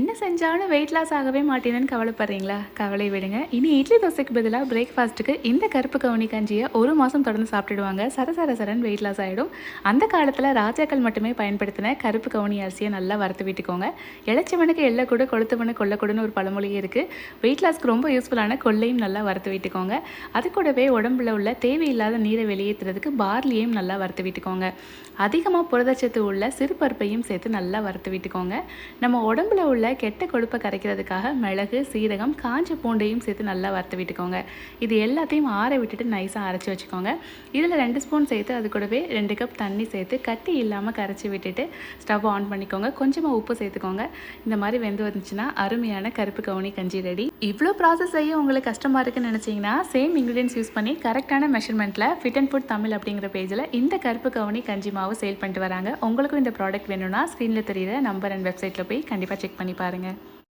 என்ன செஞ்சாலும் weight loss ஆகவே மாட்டேன்னு கவலைப்படுறீங்களா? கவலை விடுங்க. இனி இட்லி தோசைக்கு பதிலாக பிரேக்ஃபாஸ்ட்டுக்கு இந்த கருப்பு கவுனி கஞ்சியை ஒரு மாதம் தொடர்ந்து சாப்பிட்டுடுவாங்க. சர சர சரன் வெயிட் லாஸ் ஆகிடும் அந்த காலத்தில் ராஜாக்கள் மட்டுமே பயன்படுத்தின கருப்பு கவுனி அரிசியை நல்லா வறுத்து விட்டுக்கோங்க. இளைச்சவனுக்கு எல்லை கூட கொளுத்தவனு கொல்லக்கூடன்னு ஒரு பழமொழி இருக்குது வெயிட் லாஸ்க்கு ரொம்ப யூஸ்ஃபுல்லான கொள்ளையும் நல்லா வறுத்து விட்டுக்கோங்க. அது கூடவே உடம்புல உள்ள தேவையில்லாத நீரை வெளியேற்றுறதுக்கு பார்லியையும் நல்லா வறுத்து விட்டுக்கோங்க. அதிகமாக புரதச்சத்து உள்ள சிறுபருப்பையும் சேர்த்து நல்லா வறுத்து விட்டுக்கோங்க. நம்ம உடம்புல உள்ள கெட்ட கொழுப்பை கரைக்கிறதுக்காக மிளகு சீரகம் காஞ்ச பூண்டையும் சேர்த்து நல்லா வறுத்து விட்டுக்கோங்க. இது எல்லாத்தையும் ஆற விட்டுட்டு நைஸாக அரைச்சி வச்சுக்கோங்க. இதில் ரெண்டு ஸ்பூன் சேர்த்து அது கூடவே ரெண்டு கப் தண்ணி சேர்த்து கட்டி இல்லாமல் கரைச்சி விட்டுட்டு ஸ்டவ் ஆன் பண்ணிக்கோங்க. கொஞ்சமாக உப்பு சேர்த்துக்கோங்க. இந்த மாதிரி வெந்து வந்துச்சுன்னா அருமையான கருப்பு கவுனி கஞ்சி ரெடி. இவ்வளோ ப்ராசஸ் செய்ய உங்களுக்கு கஷ்டமாக இருக்குன்னு நினச்சிங்கன்னா சேம் இன்க்ரீடியன்ஸ் யூஸ் பண்ணி கரெக்டான மெஷர்மெண்ட்டில் ஃபிட் அண்ட் ஃபுட் தமிழ் அப்படிங்கிற பேஜில் இந்த கருப்பு கவுனி கஞ்சி மாவு சேல் பண்ணிட்டு வராங்க. உங்களுக்கும் இந்த ப்ராடக்ட் வேணும்னா ஸ்க்ரீனில் தெரியுற நம்பர் அண்ட் வெப்சைட்டில் போய் கண்டிப்பாக செக் பண்ணி பாருங்கள்